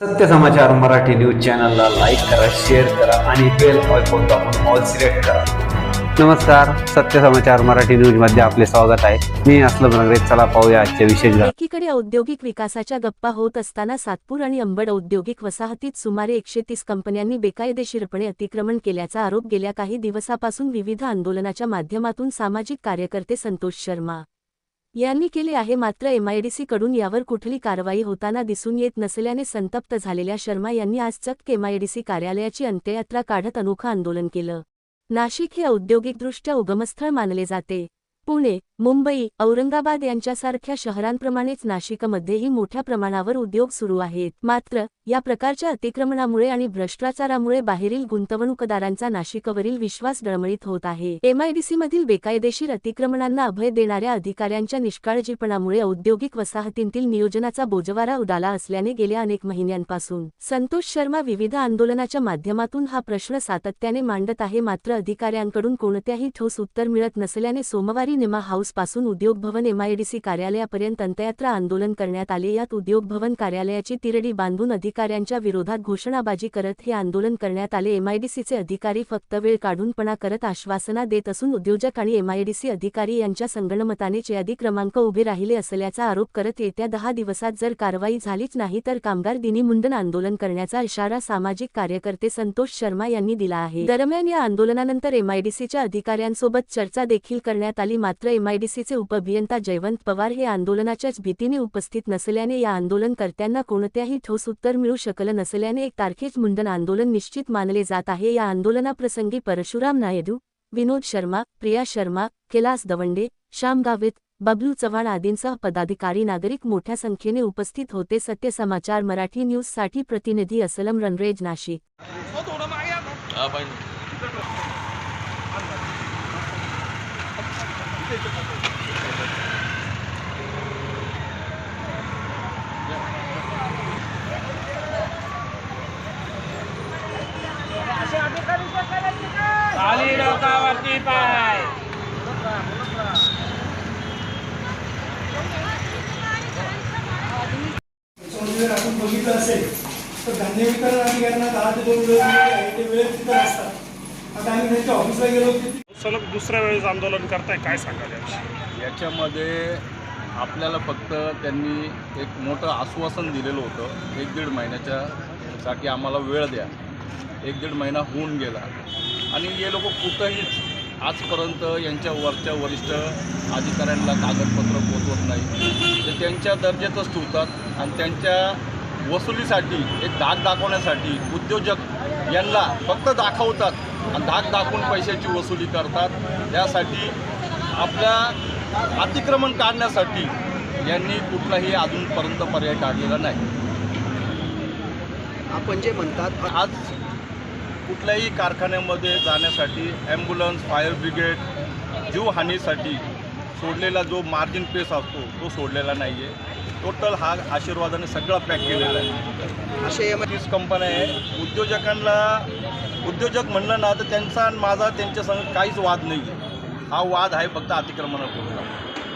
सत्य समाचार मराठी न्यूज चॅनलला लाईक करा शेअर करा आणि बेल आयकॉन दाबून ऑल सिलेक्ट करा. नमस्कार सत्य समाचार मराठी न्यूजमध्ये आपले स्वागत आहे. मी असलम नगरे चला पाहूया आजच्या विशेष एकीकडे औद्योगिक विकासाच्या गप्पा होत असताना सातपूर आणि अंबड औद्योगिक वसाहतीत सुमारे एकशे तीस कंपन्यांनी बेकायदेशीरपणे अतिक्रमण केल्याचा आरोप गेल्या काही दिवसापासून विविध आंदोलनाच्या माध्यमातून सामाजिक कार्यकर्ते संतोष शर्मा यांनी केले आहे. मात्र एमआयडीसीकडून यावर कुठली कारवाई होताना दिसून येत नसल्याने संतप्त झालेल्या शर्मा यांनी आज चक्क एमआयडीसी कार्यालयाची अंत्ययात्रा काढत अनोखं आंदोलन केलं. नाशिक हे औद्योगिकदृष्ट्या उगमस्थळ मानले जाते. पुणे मुंबई औरंगाबाद यांच्यासारख्या शहरांप्रमाणेच नाशिकमध्येही मोठ्या प्रमाणावर उद्योग सुरू आहेत. मात्र या प्रकारच्या अतिक्रमणामुळे आणि भ्रष्टाचारामुळे बाहेरील गुंतवणूकदारांचा नाशिकवरील विश्वास डळमळीत होत आहे. एमआयडीसीमधील बेकायदेशीर अतिक्रमणांना अभय देणाऱ्या अधिकाऱ्यांच्या निष्काळजीपणामुळे औद्योगिक वसाहतींतील नियोजनाचा बोजवारा उडाला असल्याने गेल्या अनेक महिन्यांपासून. संतोष शर्मा विविध आंदोलनाच्या माध्यमातून हा प्रश्न सातत्याने मांडत आहे. मात्र अधिकाऱ्यांकडून कोणत्याही ठोस उत्तर मिळत नसल्याने सोमवारी निमा हाऊस पासून उद्योग भवन एमआयडीसी कार्यालयापर्यंत अंतयात्रा आंदोलन करण्यात आले. यात उद्योग भवन कार्यालयाची तिरडी बांधून अधिकाऱ्यांच्या विरोधात घोषणाबाजी करत हे आंदोलन करण्यात आले. एमआयडीसीचे अधिकारी फक्त वेळ काढूनपणा करत आश्वासना देत असून उद्योजक आणि एमआयडीसी अधिकारी यांच्या संगणमताने यादी क्रमांक उभे राहिले असल्याचा आरोप करत येत्या दहा दिवसात जर कारवाई झालीच नाही तर कामगार दिनी मुंडन आंदोलन करण्याचा इशारा सामाजिक कार्यकर्ते संतोष शर्मा यांनी दिला आहे. दरम्यान या आंदोलनानंतर एमआयडीसीच्या अधिकाऱ्यांसोबत चर्चा देखील करण्यात आली. मात्र एमआयडीसीचे उपअभियंता जयवंत पवार हे आंदोलनाच्याच भीतीने उपस्थित नसल्याने या आंदोलनकर्त्यांना कोणत्याही ठोस उत्तर मिळू शकलं नसल्याने एक तारखेच मुंडन आंदोलन निश्चित मानले जात आहे. या आंदोलनाप्रसंगी परशुराम नायडू विनोद शर्मा प्रिया शर्मा कैलास दवंडे श्याम गावित बबलू चव्हाण आदींसह पदाधिकारी नागरिक मोठ्या संख्येने उपस्थित होते. सत्य समाचार मराठी न्यूजसाठी प्रतिनिधी असलम रणरेज नाशिक हा पाहिजे खाली डोकावरती पाय जर आपण बघितलं असेल तर धान्य वितरण अधिकाऱ्यांना दहा ते दोन वेळ ते वेळेत तिथं असतात. आता आम्ही त्यांच्या ऑफिसला गेलो की सलग दुसऱ्या वेळेस आंदोलन करताय काय सांगाल याविषयी? याच्यामध्ये आपल्याला फक्त त्यांनी एक मोठं आश्वासन दिलेलं होतं एक दीड महिन्याच्या साठी आम्हाला वेळ द्या. एक दीड महिना होऊन गेला. आणि हे लोक कुठंही आजपर्यंत यांच्या वरच्या वरिष्ठ अधिकाऱ्यांना कागदपत्र पोचवत नाही. ते त्यांच्या दर्जातच ठेवतात आणि त्यांच्या वसुलीसाठी एक दाग दाखवण्यासाठी उद्योजक यांना फक्त दाखवतात. दाग दाखवून पैशाची वसुली करतात. त्यासाठी आपल्या अतिक्रमण काढण्यासाठी यांनी कुठलाही अजूनपर्यंत पर्याय काढलेला नाही. आपण जे म्हणतात आज कुठल्याही कारखान्यामध्ये जाण्यासाठी ॲम्ब्युलन्स फायर ब्रिगेड जीवहानीसाठी सोडलेला जो मार्जिन पेस असतो तो सोडलेला नाही आहे टोटल हा आशीर्वादाने सगळा पॅक केलेला आहे. असे तीस कंपन्या आहे. उद्योजकांना उद्योजक म्हणलं ना तर त्यांचा आणि माझा त्यांच्यासंग काहीच वाद नाही आहे हा वाद आहे फक्त अतिक्रमणापुरता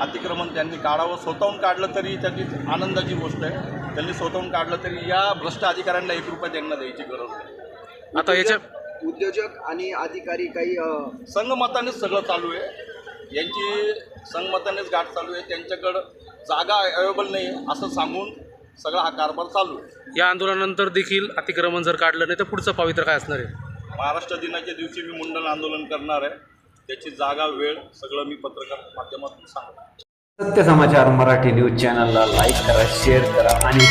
अतिक्रमण त्यांनी काढावं. स्वतःहून काढलं तरी त्याची आनंदाची गोष्ट आहे. त्यांनी स्वतःहून काढलं तरी या भ्रष्ट अधिकाऱ्यांना एक रुपया त्यांना द्यायची गरज नाही. आता याच्या उद्योजक आणि अधिकारी काही संगमतानेच सगळं चालू आहे. यांची संगमतानेच गाठ चालू आहे. त्यांच्याकडं जागा अवेलेबल नाही असं सांगून सगळा हा कारभार चालू आहे. या आंदोलनानंतर देखील अतिक्रमण जर काढलं नाही तर पुढचं पावित्र्य काय असणार आहे? महाराष्ट्र दिनाच्या दिवशी मी मुंडन आंदोलन करणार आहे. त्याची जागा वेळ सगळं मी पत्रकार माध्यमातून सांगतो. सत्य समाचार मराठी न्यूज चॅनलला लाईक करा शेअर करा आणि